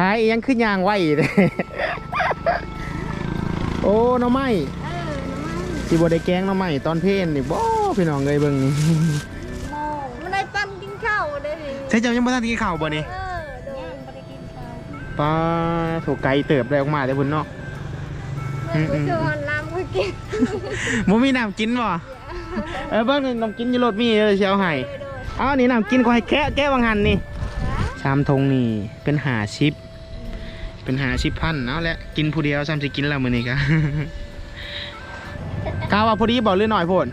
ขายอิหยังขึ้นยางไหวเลยโอ้หน้องไม้เออน้ำมันที่บได้แกงหน้องไม้ตอนเพลนนี่บ่พี่น้องเลยเบิ่งนี่โมมันได้ปั้นกินข้าวได้ดิใช่เจ้ายังบ่ทันกินข้าวบ่นี่เออโดนบ่ได้กินข้าวปลาถูกไก่เติบได้ออกมาได้อพุ่นเนาะอืมอืมเมื่อวันน้ำก็กินบ่มีน้ำกินบ่เออเบิ่งนี่น้ำกินอยู่รถมีเลยสิเอาให้โดยเอานี่น้ำกินก็ให้แค่แก้วังหันนี่ชามทงนี่เป็นหาชิป เป็นหาชิปพันเอาละกินผู้เดียวซ้ำสิกินแล้วมื้อนี้ก็กาวว่าพอดีบอกหรือหน่อยโพดดี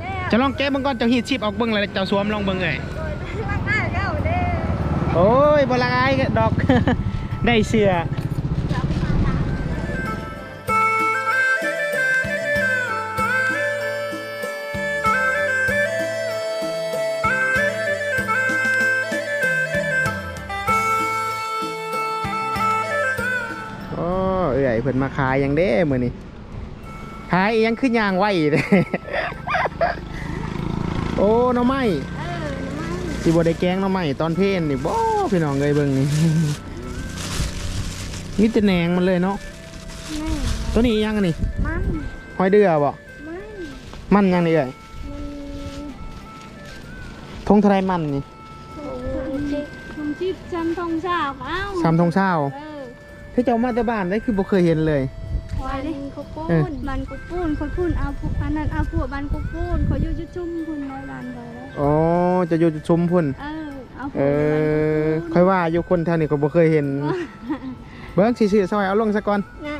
แล้วจะลองแก้เบิ่งก่อนเจ้าฮีดชิปออกเบิ่งแล้วเจ้าสวมลองเบิ่งเลยโดยรักหน้าเจ้าเด้อโอ้ยบ่ละอายดอก ได้เสื้อโอ้ เอื่อยเพิ่นมาขายหยังเด้มื้อนี้ขายอิหยังขึ้นยางไหวเลยโอ้หน้องไม้เออน้ำมันสิบ่ได้แกงหน้องใหม่ตอนเพลนนี่บ่พี่น้องเลยเบิ่งนี่มีแต่แหนงมันเลยเนาะแม่ตัวนี้อีหยังอันนี่มันหอยเดือบ่มันมันยังนี่เอ้ยมันทงทะเลมันนี่ทงชิทงชิจำทงชาวเอ้าสามทงเช้าเออ ที่เจ้ามาแต่บ้านได้คือบ่เคยเห็นเลยวายดิเขาปูเออ นบันกุปูนเขาพูนเอาผู้อันนั้นเอาผัวบันกุปูนเขาอยู่จุดชุ่มคุณในบ้านเขาแล้วอ๋อจะอยู่ชมพุ่น เออเอาผัเอวอยู่อบ้านกุปูนค่อยว่าอยู่คนแถวนี้ก็บ่เคยเห็น เบิ่งสิๆซอยเอาลงซะก่อนนะ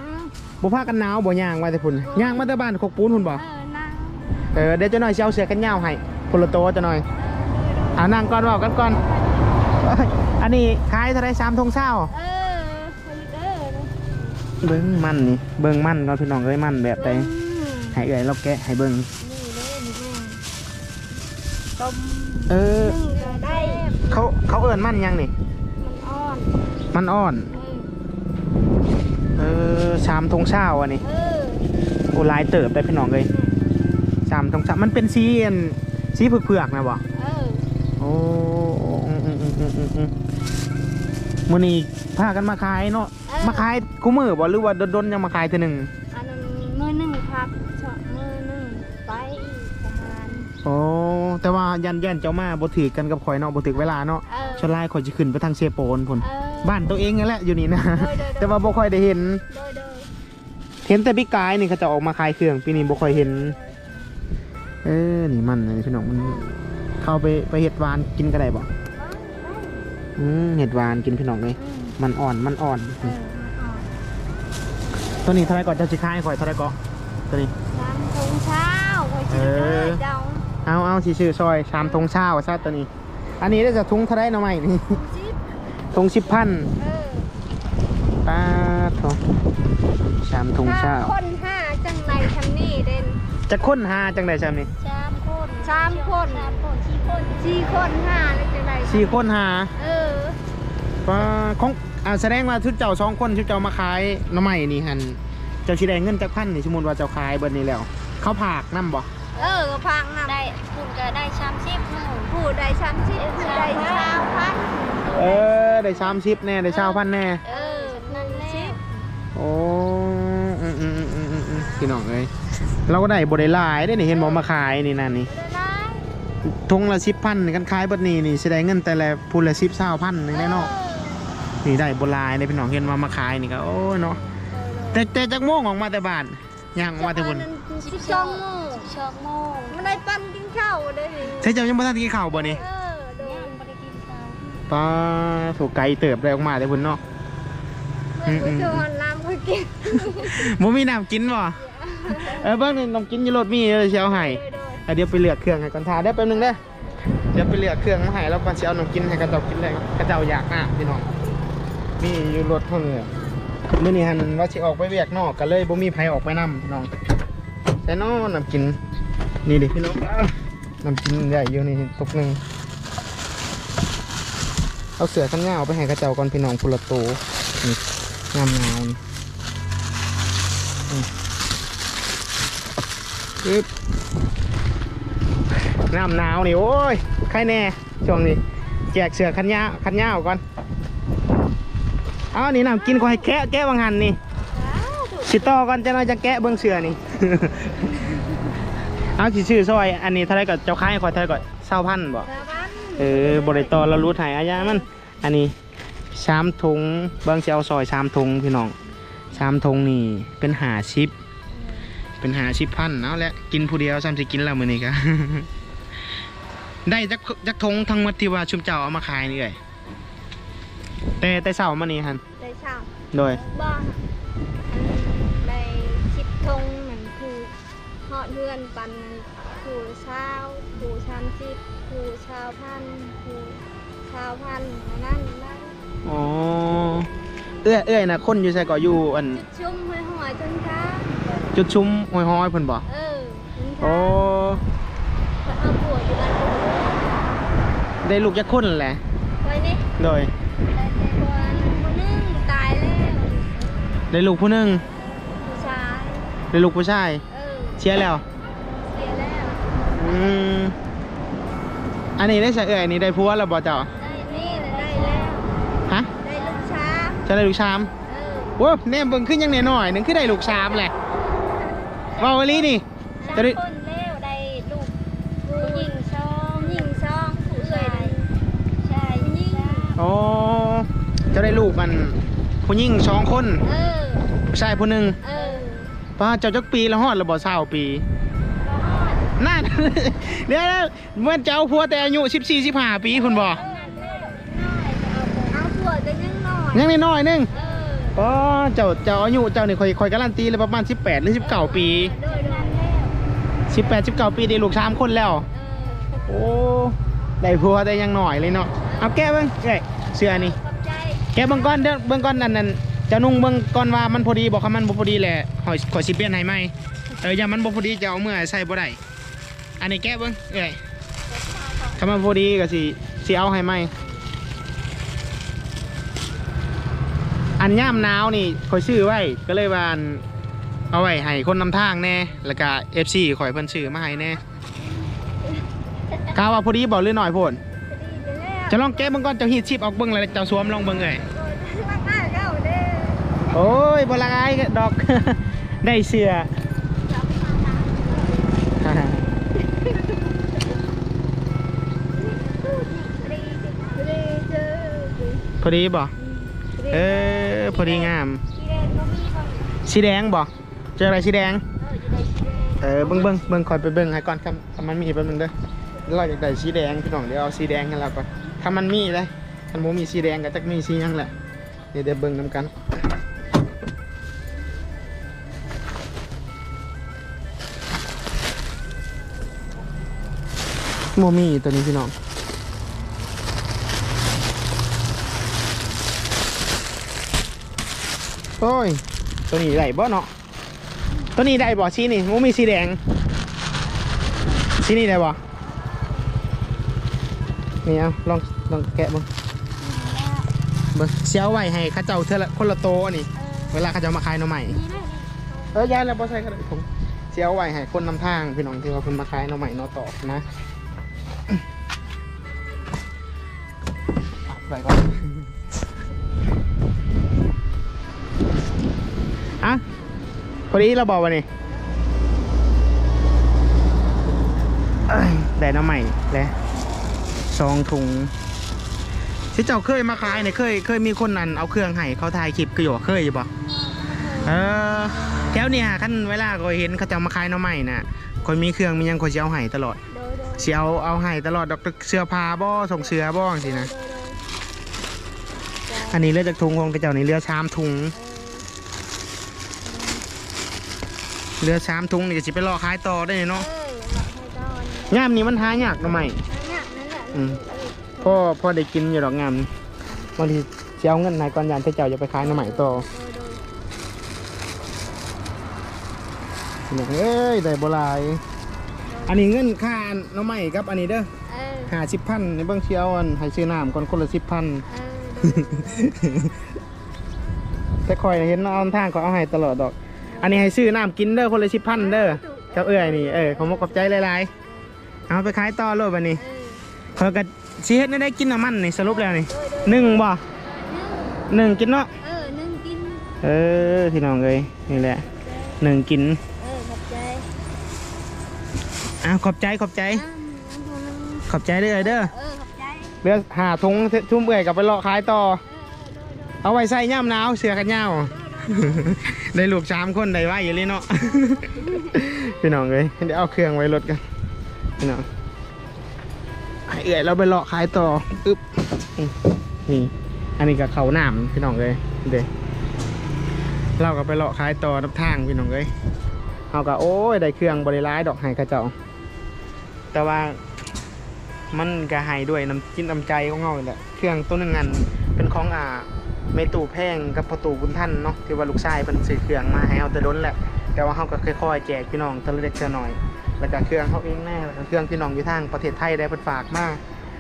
บ่พากันหนาวบ่ย่างมาแต่พุ่นย่างมาแต่บ้านคกปูนพุ่นบ่เออนะเออเดี๋ยวจะหน่อยสิเอาเสื้อกันยาวให้พุ่นละโตจะหน่อยอ่านั่งก่อนเว้ากันก่อนเอ้ยอันนี้ขายเท่าไหร่สามทงเช้า เออผลิตเออ เบิ้งมันนี่ เบิ้งมันก็พี่น้องเอ้ยมันแบบใดอืมให้เอ้ยเราแกะให้เบิ้งนี่เลยนี่แม่ต้มเออ นึ่งก็ได้เขาเขาเอิ้นมันยังนี่ มันอ่อนมันอ่อน เออเออชามทงเช้าอันนี้ เออโอ้หลายเติบได้พี่น้องเลยชามทงเช้ามันเป็นสีอันสีเผือกๆนะบ่เออ โอ้อืมอืมอืมอืมอืมอื มมื้อนี้พากันมาขายเนาะมาขายคู่มือบ่หรือว่าดนๆยังมาขายเทื่อหนึงอันนั้นมือหนึ่งครับสองมือหนึ่งไปทหารโอ้แต่ว่ายันยันเจ้ามาบ่ถือกันกับข่อยเนาะบ่ถือเวลาเนาะเออชวนลายข่อยสิขึ้นไปทางเซโปนพุ่นเออบ้านตัวเองนั่นแหละอยู่นี่นะ โดยโดยโดยแต่ว่าบ่ค่อยได้เห็น โดยโดยเห็นแต่พี่กายนี่เขาจะออกมาขายเครื่องปีนี้บ่ค่อยเห็น เออนี่มันนี่พี่น้องมันเข้าไปไปเห็ดหวานกินก็ได้บ่ อืมเห็ดหวานกินพี่น้องเลยอืมมันอ่อนมันอ่อน เอออ่อนตัวนี้เท่าไหรก่อนเจ้าสิขายข่อยเท่าไหรก่อนตัวนี้สามถุงเช้าคอยกินเอได้อเจ้าเอาเอาสิซื้อซอยชามทงเช้าซะตัวนี้ อันนี้ได้จะทุงเท่าไหรเนาะไหมนี่ถุงชิปทงสิบพันเออป้าดโถชามทงเช้าห้คนห้าจังไรทำนี่เด่นจะค้นหาจังไดชามนี้สามคนสามคนสามคนสี่คนสี่คนห้าแล้วจังไรสี่คนหา เออว่าของอ่าแสดงว่าชุดเจ้าสองคนชุดเจ้ามาขายหน้ำใหม่นี่หันเจ้าชิได้เงินจากพันนี่สมมติว่าเจ้าขายเบิดนี้แล้ว เขาผากน้ำบ่เออก็พังนำได้คุณก็ได้ชามชิปหนึ่งผู้ได้ชามชิปผู้ได้ชามพันเออได้สามสิบแน่ได้เช้าพันแน่ เออนั่นแหละโอ้อืมอืมอืมอืมอืมอืมพี่น้องเอ้ยเราก็ได้บได้หลายได้นี่เห็นบอกมาขายนี่นั่นนี่ ได้ทงละสิบพันกันขายเบิดนี้นี่สิได้เงินแต่ละพูนละสิบเช้าพันหนึ่งแน่เนอน นี่ได้บหลายได้พี่น้องเห็นว่ามาขายนี่ก็โอ้ยเนาะแต่แต่จากโมงออกมาแต่บ้านย่างออกมาแต่บนสิบสองโมงสิบสองโมงมันได้ปั้นกินข้าวได้ดิใช่เจ้ายังไม่ทันกินข้าวบ่นี่เออโดนไม่ได้กินข้าวปลาถูกไก่เติบได้ออกมาได้บนเนาะอืมอืมเมื่อวันน้ำก็กินบ่มีน้ำกินบ่เออเบิ่งนี่น้ำกินอยู่รถมีเลยเชียวให้โดยโดยอะเดี๋ยวไปเลือกเครื่องให้ก่อนทาได้แป๊บนึงเด้อเดี๋ยวไปเลือกเครื่องมาให้แล้วก่อนสิเอาน้ำกินให้กระเจ้ากินเลยกระเจ้าอยากน้ำพี่น้อง มีอยู่รถเท่านี้มื้อนี้หันว่าสิออกไปเวียกนอกก็เลยบ่มีไผออกไปนํพี่น้องแต่น้อน้ำกิน นี่ดิพี่น้องอ้าวน้ำกินใหญ่อยู่นี่ตกหนึ่งเอาเสือกันยาวไปให้กระเจ้าก่อนพี่น้องพุละโตนี่งามงาวนี่ปึ๊บน้ำหนาวนี่โอ้ยใครแน่ช่วงนี้แจกเสือคันยาวคันยาวก่อน เอานี่น้ำกินก็ให้แกะแกะบางหันนี่สิต่อก่อนจะน้อยจะแกะเบื้องเสือนี่ เอาสิชื่อซอย อันนี้เท่าไรก็เจ้าค้ายคอยเท่าไรก็เศร้าพันบ่แล้วบ้านเออบริตอเรารู้ถ่ายอายามัน อันนี้ชามทุงเบื้องเสียวซอยชามทุงพี่น้องชามทุงนี่เป็นหาชิป เป็นหาชิปพันเอาละกินผู้เดียวซ้ำสิกินแล้วมือนี้ก็ได้จักจักทงทั้งหมดที่ว่าชุมเจ้าเอามาขายนี่เลย แต่แต่เสาร์มานี่ฮันได้ช่างโดยบ้างได้ชิดทงเหมือนคือเหาะเฮือนปันผู้เช้าผู้ชามชิดผู้ชาวพันผู้ชาวพันนั่นได้อ๋อเอื้อยเอื้อยนะคนอยู่ใส่ก็อยู่อันจุดชุ่มห้อยหอยจนค้าจุดชุมห้อยห้อยๆเพิ่นบ่เออจนโอ้ค้าเอาปวดอยู่กันได้ลูกจักคนแหละไว้นี่โดย ได้ลูกผู้หนึงผู้ชายได้ลูกผู้ชาย เออเชียร์แล้ว เสียแล้วอืม อันนี้ได้ใส่เอื้อยนี่ได้ผัวแล้วบ่เจ้าได้นี่เลยได้แล้ว ฮะได้ลูกช้างจะได้ลูกชามเออโว้แน่เบิ่งขึ้นยังน้อยๆหนึงคือได้ลูกชามแหละเว้าอีหลีนี่สาจะมได้คนแล้วได้ลูกผู้หญิงสองหญิงสองผู้เอื้อยชายหญิงอ๋อจะได้ลูกมันผู้หญิงสองคน เออ ผู้ชายผู้หนึงเออป้าเจ้าจักปีแล้วฮอดแล้วบ่20ปีนั่นเดี๋ยวนะเมื่อเจ้าพัวแต่อายุ14 15ปีคุณบอกเอาผัวก็ยังน้อยยังน้อยๆหนึงเอออ๋อเจ้าเจ้าอายุเจ้านี่คอยคอยการันตีเลยประมาณ18หรือ19ปีโดยนั้นแล้ว18 19ปีได้ลูกสามคนแล้วเออโอ้ได้พัวแต่ยังน้อยเลยเนาะเอาแก้เบิ่งเอ้ยเสื้อนี่ขอบใจแก้เบิ่งก่อนเด้อเบิ่งก่อนนั่นนั่นเจะนุ่งเบิ่งก่อนว่ามันพอดีบอกคำมันบ่พอดีแหละหอยขอยสิเปลี่ยนให้ใหม่เอออย่ามันบ่พอดีจะเอาเมื่อใส่บ่ได้อันนี้แก้เบิ่งเอ้ยถ้ามันพอดีก็สิสิเอาให้ใหม่อันย่ามหนาวนี่คอยซื้อไว้ก็เลยว่าอันเอาไว้ให้คนนำทางแน่แล้วก็ FC ข่อยเพิ่นซื้อมาให้แน่กาว่าพอดีบอกหรือหน่อยโพดดีไปแล้วจะลองแก้เบิ่งก่อนเจ้าฮีดชิปออกเบิ่งแล้วเจ้าสวมลองเบิ่งเลย โดยมากมากๆแล้วเด้อ โอ้ยบ่ละอายดอก ได้เสื้อดีดีเจอพอดีบ่เออพอดีงามสีแดงก็มีคนสีแดงบ่เจออะไรสีแดงเออจะได้สีแดงเออเบิ่งเบิ่งเบิ่งคอยไปเบิ่งให้ก่อนครับถ้ามันมีแป๊บนึงเด้อเราอยากได้สีแดงพี่น้องเดี๋ยวเอาสีแดงให้เราก่อนถ้ามันมีเลยถ้าบ่มีสีแดงก็จักมีสีหยังแหละเดี๋ยวเดี๋ยวเบิ่งนํกัน บ่มีตัวนี้พี่น้องโอ้ย ตัวนี้ได้บ่เนาะตัวนี้ได้บ่สีนี่บ่มีสีแดงสีนี่ได้บ่นี่เอาลองลองแกะเบิ่งเบิ่งเสียวไว้ให้เข้าเจ้าเท่าละคนละโตอันนี้เวลาเขาจะมาขายหน่อใหม่นี่ได้เออย้ายแล้วบ่ใช่ก็ได้ผมเสียวไว้ให้คนนำทางพี่น้องที่ว่าเพิ่นมาขายหน่อใหม่หน่อตอกนะ ไปก่อนอะพอดีเราบอกว่านี่เอ้ยได้หน้ำใหม่แล้วสองถุงที่เจ้าเคยมาขายเนี่ยเคยเคยมีคนนั้นเอาเครื่องให้เขาถ่ายคลิปคืออยู่ว่าเคยอยู่บ่เออแถวเนี่ยขั้นเวลาก็เห็นเขาจะเอามาขายหน้ำใหม่น่ะคอยมีเครื่องมีหยังคอยจะเอาให้ตลอดโดยโดยเสียเอาเอาให้ตลอดดอกเสื้อผ้าบ่ส่งเสื้อบ่จังซี่นะ อันนี้เลือจากถุงของกระเจ้านี่เรือชามถุงเรือชามถุงนี่ก็สิไปรอขายต่อได้เนาะเออหลับให้ก่อนงามนี่มันหายากหน่อไหมเนี่ยนั่นแหละอืมพ่อพ่อได้กินอยู่ดอกงามนี่บางทีสิเอาเงินนายก่อนยานที่เจ้าจะไปขายหน่อไหมต่อโดยโดยอย่างเอ้ยได้บ่หลายอันนี้เงินค่าหน่อไหมครับอันนี้เด้อเออหาสิบพันในเบื้องเชียวอันให้ซื้อน้ำก่อนคนละสิบพันเออ แต่คอยน่ะเห็นเอาทางเขาเอาให้ตลอดดอก อันนี้ให้ซื้อน้ำกินเด้อคนละสิบพันเด้อเจ้าเอ้ยนี่เออขอมกขอบใจหลายๆเอาไปขายต่อโลดบันนี้เออเขาก็ชีเฮ็ดได้ได้กินน้ำมันนี่สรุปแล้วนี่หนึ่งบ่หนึ่งกินเนาะเออนึ่งกิน เออพี่น้องเลยนี่แหละหนึ่งกินเออขอบใจอ้าวขอบใจขอบใจอ้าวน้ำพอนึงขอบใจเด้อเด้อเอ อขอบใจเรือหาทงทุ่มเอื่อยกับไปเลาะขายต่อ เอาไว้ใส่ย่ำหนาวเสือกันยาวได้ลูกสามคนได้ไว้อยู่เลยเนาะพี่น้องเลยเดี๋ยวเอาเครื่องไว้รถกันพี่น้องให้เอื่อยเราไปเลาะขายต่ออึ๊บนี่อันนี้กับเขาหนามพี่น้องเลยเด้เราก็ไปเลาะขายต่อนับทางพี่น้องเลยเอาก็โอ้ยได้เครื่องบริร้ายดอกไห้กระเจ้าแต่ว่า มันก็ให้ด้วยน้ำจิตน้ำใจของเราแหละเครื่องตัวนึงอันเป็นของอ่าเมตูแพงกับประตูบุญท่านเนาะที่ว่าลูกชายเป็นซื้อเครื่องมาให้เอาแต่ล้นแหละ แต่ว่าเขาก็ค่อยๆแจกพี่น้องทีละเล็กทีละน้อย แล้วก็เครื่องเขาเองแน่เครื่องพี่น้องอยู่ทางประเทศไทยได้เพิ่นฝากมาก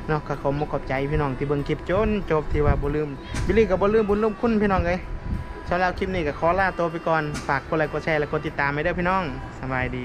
เนาะก็ขอมขอบใจพี่น้องที่เบิ่งคลิปจนจบที่ว่าบ่ลืมบิลลี่ก็บ่ลืมบุญลืมคุณพี่น้องเลยสำหรับคลิปนี้ก็ขอลาตัวไปก่อนฝากกดไลค์กดแชร์และกดติดตามไว้ด้พี่น้องสบายดี